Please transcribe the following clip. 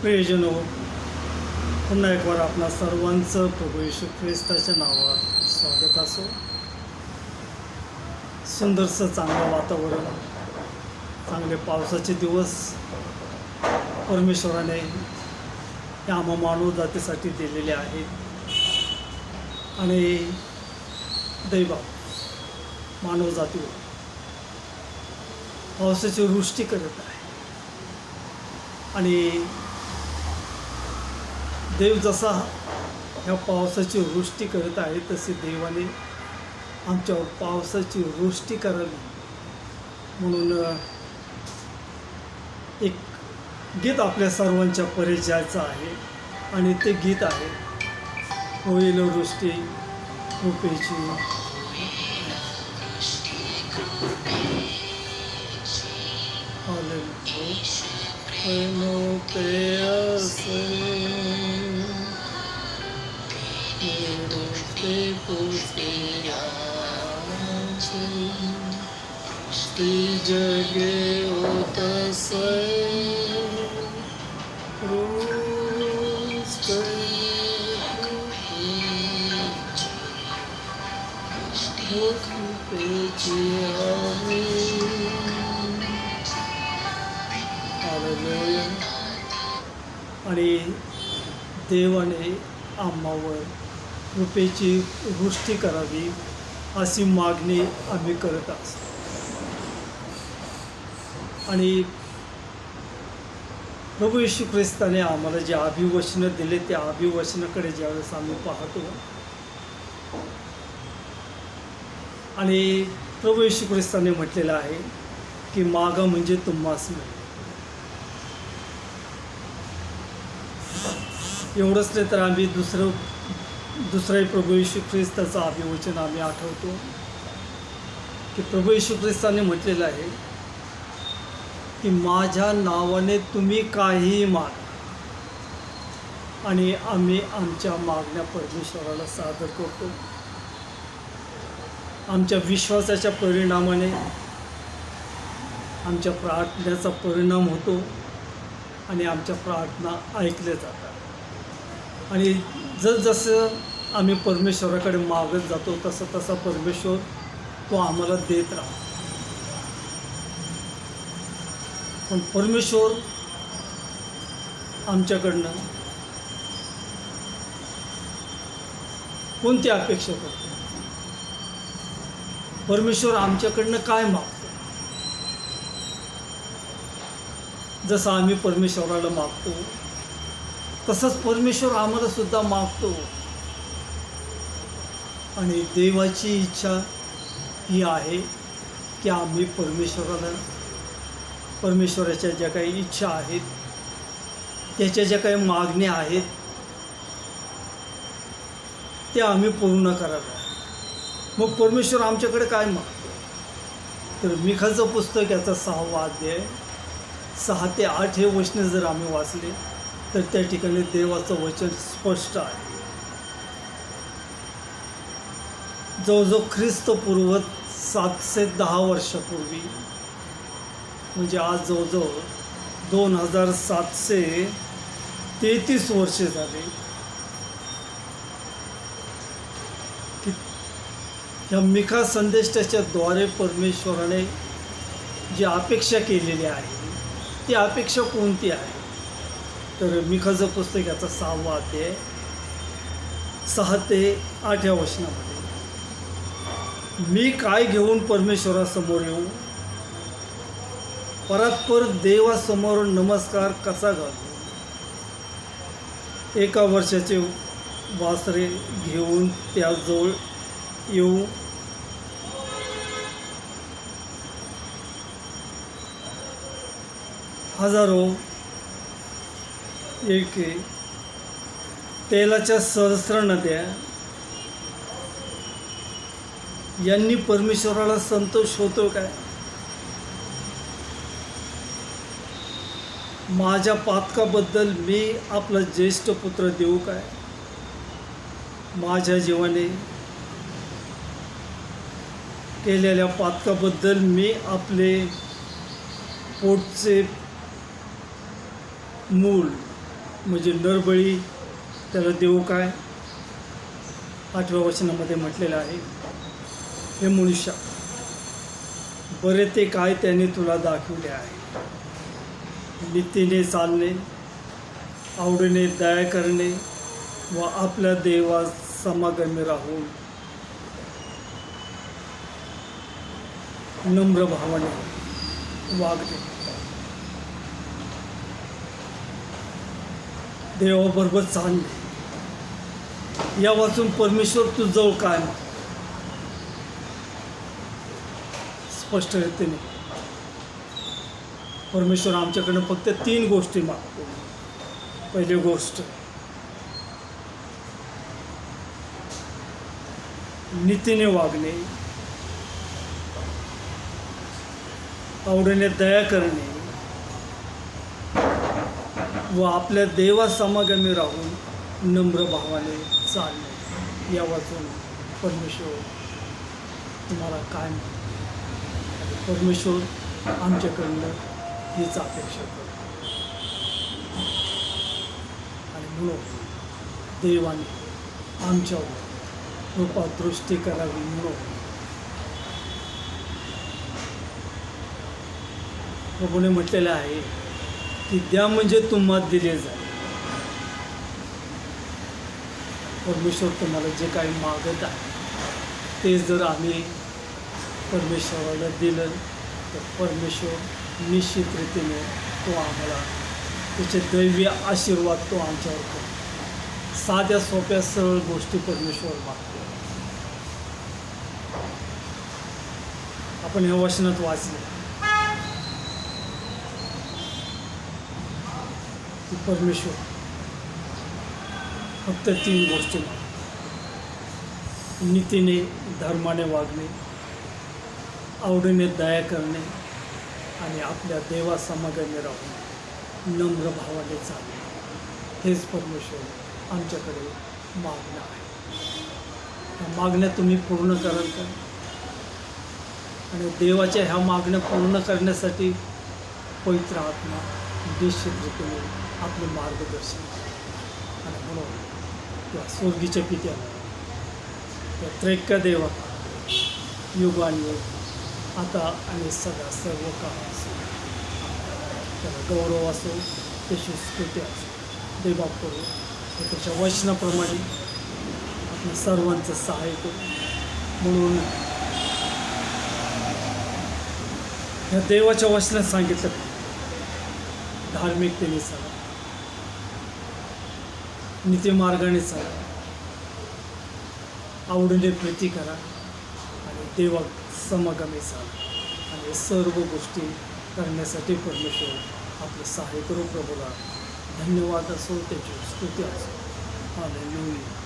प्रियजनो हो पुन्हा एक वार आपणा सर्वांचं प्रभू येशू ख्रिस्ताच्या नावावर स्वागत असो. सुंदरसं चांगलं वातावरण चांगले पावसाचे दिवस परमेश्वराने या आम्हा मानव जातीसाठी दिलेले आहेत. आणि दैवा मानव जातीवर पावसाची वृष्टी करत आहे. आणि देव जसा ह्या पावसाची वृष्टी करत आहे तसे देवाने आमच्यावर पावसाची वृष्टी करावी म्हणून एक गीत आपल्या सर्वांच्या परिचयाचं आहे आणि ते गीत आहे होईल वृष्टी कृपेची ते असे ती जगे तसे आणि देवाने आम्हावर कृपेची वृष्टी करावी अशी मागणी आम्ही करत असतो आणि प्रभू येशू ख्रिस्ताने आम्हाला जे अभिवचनं दिले त्या अभिवचनाकडे ज्यावेळेस आम्ही पाहतो. आणि प्रभू येशू ख्रिस्ताने म्हटलेलं आहे की मागा म्हणजे तुम्हास मिळेल एवढंच नाही तर आम्ही दुसरं दुसरंही प्रभू येशू ख्रिस्ताचं अभिवचन आम्ही आठवतो. की प्रभू येशू ख्रिस्ताने म्हटलेलं आहे की माझ्या नावाने तुम्ही काहीही मागा. आणि आम्ही आमच्या मागण्या परमेश्वराला सादर करतो. आमच्या विश्वासाच्या परिणामाने आमच्या प्रार्थनेचा परिणाम होतो आणि आमच्या प्रार्थना ऐकल्या जातात. आणि जसजसं आम्ही परमेश्वराकडे मागत जातो तसं तसा परमेश्वर तो आम्हाला देत राहतो. पण परमेश्वर आमच्याकडनं कोणती अपेक्षा करतो? परमेश्वर आमच्याकडनं काय मागतो? जसं आम्ही परमेश्वराला मागतो तसंच परमेश्वर आम्हाला सुद्धा मागतो. आणि देवाची इच्छा ही आहे की आम्ही परमेश्वराला परमेश्वराच्या ज्या काही इच्छा आहेत त्याच्या ज्या काही मागण्या आहेत त्या आम्ही पूर्ण कराव्या. मग परमेश्वर आमच्याकडे काय मागतो? तर मिखाचं पुस्तक याचा सहावा अध्याय सहा ते आठ हे वचने जर आम्ही वाचले तर त्या ठिकाणी देवाचं वचन स्पष्ट आहे. जवळजवळ ख्रिस्तपूर्व सातशे दहा वर्षापूर्वी म्हणजे आज जवळजवळ दोन हजार सातशे तेहतीस वर्षे झाले. की ह्या मिखा संदेशाच्या द्वारे परमेश्वराने जी अपेक्षा केलेली आहे ती अपेक्षा कोणती आहे? तर मिखाचं पुस्तक याचा सहावा अध्याय सहा ते आठव्या वचनामध्ये. मी काय घेऊन परमेश्वरासमोर येऊ? परस्पर देवासमोर नमस्कार कसा घालतो एका वर्षाचे वासरे घेऊन त्याजवळ येऊ. हजारो एके तेलाच्या सहस्र नद्या. यांनी परमेश्वराला संतोष होतो काय? माझ्या पातकाबद्दल मी आपला ज्येष्ठ पुत्र देऊ काय माझ्या जीवाने केलेल्या पातकाबद्दल मी आपले पोटचे मूल म्हणजे नरबळी त्याला देऊ काय आठव्या वचनामध्ये म्हटलेलं आहे हे मनुष्य बरे ते काय त्याने तुला दाखवले आहे? नीतीने चालणे आवडीने दया करणे व आपल्या देवा समागमी राहून नम्र भावाने वागणे. देवाबरोबर चालणे. या वाचून परमेश्वर तुझजवळ काय मागतो? स्पष्ट रीतीने. परमेश्वर आमच्याकडनं फक्त तीन गोष्टी मागतो. पहिली गोष्ट नीतीने वागणे आवडीने दया करणे व आपल्या देवा समागमी राहून नम्र भावाने चालणे. या वाचून परमेश्वर तुम्हाला काय परमेश्वर आमच्याकडनं हीच अपेक्षा करतो. आणि म्हणून देवाने आमच्यावर कृपा दृष्टी करावी म्हणून प्रभूने म्हटलेलं आहे की द्या म्हणजे तुम्हाला दिले जाईल. परमेश्वर तुम्हाला जे काही मागत आहे ते जर आम्ही परमेश्वराला दिलं तर परमेश्वर निश्चित रीतीने तो आम्हाला त्याचे दैवी आशीर्वाद तो आमच्यावर करतो साध्या सोप्या सरळ गोष्टी परमेश्वर मागतो. आपण हे वचनात वाचले. परमेश्वर फक्त तीन गोष्टी नीतीने धर्माने वागणे आवडीने दया करणे आणि आपल्या देवासमागने राहून नम्र भावाने चालणे हेच परमेश्वर आमच्याकडे मागणं आहे. ह्या मागण्या तुम्ही पूर्ण कराल का? आणि देवाच्या ह्या मागण्या पूर्ण करण्यासाठी पवित्र आत्मा निश्चित रीतीने आपले मार्गदर्शन आणि म्हणून त्या स्वर्गीच्या पित्याला त्या त्रैक्य देवा युगानुयुग आता आणि सदा सर्व काळ असो त्याला गौरव असो त्याची स्तुती असो देवा करू त्याच्या वचनाप्रमाणे आपण सर्वांचं सहाय्य करू. म्हणून ह्या देवाच्या वचनात सांगितलं धार्मिकतेने चाला नीतिमार्गाने चाला आवडीने प्रीती करा. देवा समागमी झाला. आणि सर्व गोष्टी करण्यासाठी परमेश्वर आपलं सहाय्य करू प्रभूला धन्यवाद असो त्याची स्तुती असो. हालेलुया